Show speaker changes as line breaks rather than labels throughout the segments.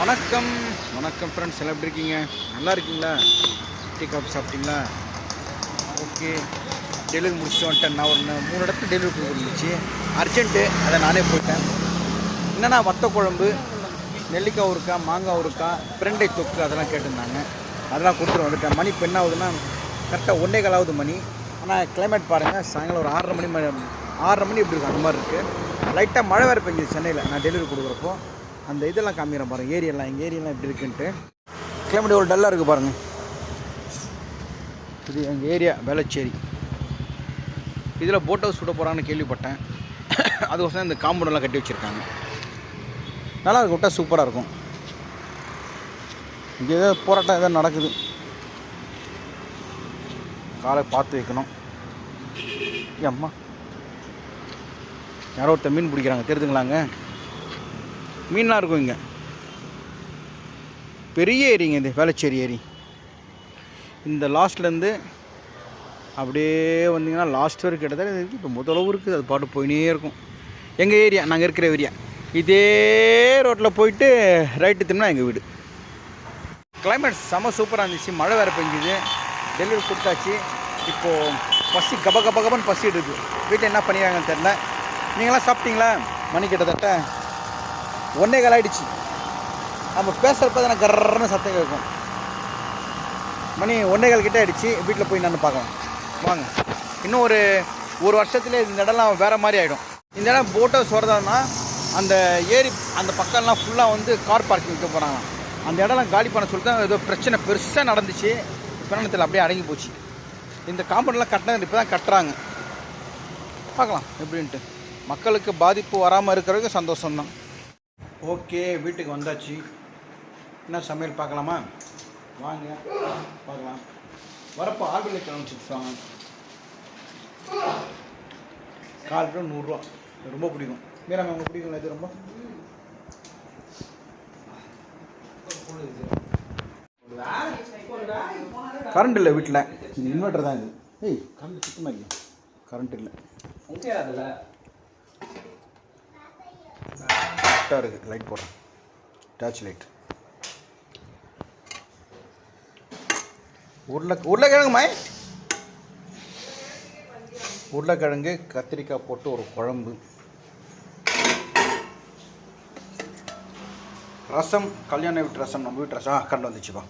வணக்கம் வணக்கம் ஃப்ரெண்ட்ஸ் எல்லாம் எப்படி இருக்கீங்க நல்லா இருக்கீங்களா டீ காஃபி சாப்பிட்டீங்களா ஓகே டெலிவரி முடிச்சு வந்துட்டேன் நான் ஒன்று மூணு இடத்துல டெலிவரி கொடுத்துருந்துச்சு அர்ஜென்ட்டு அதை நானே போயிட்டேன் என்னென்னா வத்த குழம்பு நெல்லிக்காய் ஊருக்கா மாங்காய் ஊருக்கா பிரெண்டை தொக்கு அதெல்லாம் கேட்டிருந்தாங்க அதெல்லாம் கொடுத்துட்டு வந்துட்டேன் மணி இப்போ என்ன ஆகுதுன்னா கரெக்டாக ஒன்றே காலாவது மணி ஆனால் கிளைமேட் பாருங்கள் சாயங்காலம் ஒரு ஆறரை மணி ஆறரை மணி இப்படி இருக்கும் அந்த மாதிரி இருக்குது லைட்டாக மழை வேறு பெஞ்சுது சென்னையில் நான் டெலிவரி கொடுக்குறப்போ அந்த இதெல்லாம் காமிக்கிற பாருங்கள் ஏரியெல்லாம் எங்கள் ஏரியெல்லாம் எப்படி இருக்குன்ட்டு கிளைமேட் ஒரு டல்லாக இருக்குது பாருங்கள் இது எங்கள் ஏரியா வேளச்சேரி இதில் போட் ஹவுஸ் விட போகிறான்னு கேள்விப்பட்டேன் அதுக்கோசரம் இந்த காம்பவுண்டெல்லாம் கட்டி வச்சுருக்காங்க நல்லா இருக்கும் விட்டால் சூப்பராக இருக்கும் இங்கே ஏதோ போராட்டம் எதாவது நடக்குது காலை பார்த்து வைக்கணும் அம்மா யாரோ ஒருத்தர் மீன் பிடிக்கிறாங்க தெரிதுங்களாங்க மீன்லாம் இருக்கும் இங்கே பெரிய ஏரிங்க இது வேளச்சேரி ஏரி இந்த லாஸ்ட்லேருந்து அப்படியே வந்தீங்கன்னா லாஸ்ட் வரைக்கும் கிட்டத்தட்ட இப்போ முதலவு இருக்குது அது பாட்டு போயினே இருக்கும் எங்கள் ஏரியா நாங்கள் இருக்கிற ஏரியா இதே ரோட்டில் போயிட்டு ரைட்டு திரும்பினா எங்கள் வீடு கிளைமேட் செம்ம சூப்பராக இருந்துச்சு மழை வேறு பெஞ்சுது டெலிவரி கொடுத்தாச்சு இப்போது பசி கப கப கபன்னு பசி எடுக்குது வீட்டில் என்ன பண்ணிடுறாங்கன்னு தெரில நீங்களாம் சாப்பிட்டீங்களா மணி கிட்டத்தட்ட ஒன்றே கால் ஆகிடுச்சு நம்ம பேசுகிறப்ப தானே கர்றன்னு சத்தம் கேட்கும் மணி ஒன்றே கால் கிட்டே ஆகிடுச்சு வீட்டில் போய் நான் பார்க்கலாம் வாங்க இன்னும் ஒரு ஒரு வருஷத்துல இந்த இடம்லாம் வேறு மாதிரி ஆகிடும் இந்த இடம் ஹவுஸ் வரதானா அந்த ஏரி அந்த பக்கம்லாம் ஃபுல்லாக வந்து கார் பார்க்கிங் வைக்க போகிறாங்க அந்த இடம்லாம் காலி பண்ண சொல்லிட்டு ஏதோ பிரச்சனை பெருசாக நடந்துச்சு பிரணத்தில் அப்படியே அடங்கி போச்சு இந்த காம்பவுண்ட்லாம் கட்டினது இப்போ தான் கட்டுறாங்க பார்க்கலாம் எப்படின்ட்டு மக்களுக்கு பாதிப்பு வராமல் இருக்கிறதுக்கு சந்தோஷம்தான் ஓகே வீட்டுக்கு வந்தாச்சு என்ன சமையல் பார்க்கலாமா வாங்க பார்க்கலாம் வரப்போ ஆர்பில் கிழங்கு வாங்க கால் கிலோ நூறுரூவா ரொம்ப பிடிக்கும் மீரா உங்களுக்கு பிடிக்கும் இது ரொம்ப கரண்ட் இல்லை வீட்டில் இன்வெர்டர் தான் இது ஏய் கரண்ட் சுத்தமாக கரண்ட் இல்லை கரெக்டாக இருக்குது லைட் போடுறேன் டார்ச் லைட் உருளை உருளைக்கிழங்கு மாய் உருளைக்கிழங்கு கத்திரிக்காய் போட்டு ஒரு குழம்பு ரசம் கல்யாண வீட்டு ரசம் நம்ம வீட்டு ரசம் கண்டு வந்துச்சுப்பா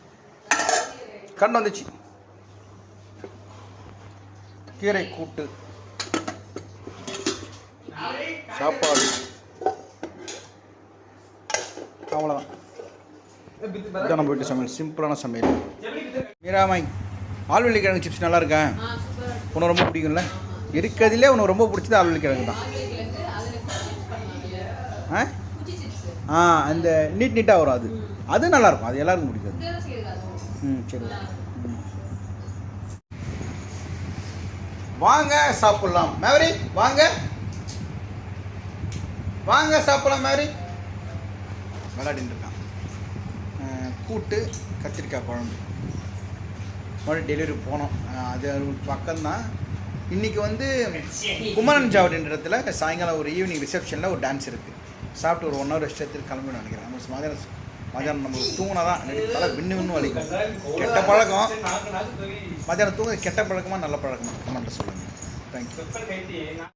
கண்டு வந்துச்சு கீரை கூட்டு சாப்பாடு அவ்வளோதான் இதான் நம்ம வீட்டு சமையல் சிம்பிளான சமையல் மீராமாய் ஆழ்வெள்ளிக்கிழங்கு சிப்ஸ் நல்லா இருக்கேன் உன்னை ரொம்ப பிடிக்கும்ல இருக்கிறதுலே உனக்கு ரொம்ப பிடிச்சது ஆழ்வெள்ளிக்கிழங்கு தான் ஆ ஆ அந்த நீட் நீட்டாக வரும் அது அது நல்லாயிருக்கும் அது எல்லாருக்கும் பிடிக்காது ம் சரி வாங்க சாப்பிட்லாம் மேவரி வாங்க வாங்க சாப்பிடலாம் மேவரி விளையாடின்னு இருக்கான் கூட்டு கத்திரிக்காய் குழம்பு மறுபடியும் டெலிவரி போனோம் அது பக்கம்தான் இன்றைக்கி வந்து குமரன் ஜாவடின்ற இடத்துல சாயங்காலம் ஒரு ஈவினிங் ரிசப்ஷனில் ஒரு டான்ஸ் இருக்குது சாப்பிட்டு ஒரு ஒன் ஹவர் ரெஸ்டத்துக்கு கிளம்பின்னு நினைக்கிறேன் நம்ம மதியானம் மதியானம் நம்ம தூங்கினா தான் தலை விண்ணு விண்ணு வலிக்கும் கெட்ட பழக்கம் மதியானம் தூங்க கெட்ட பழக்கமாக நல்ல பழக்கமாக கமெண்ட்டை சொல்லுங்கள் தேங்க்யூ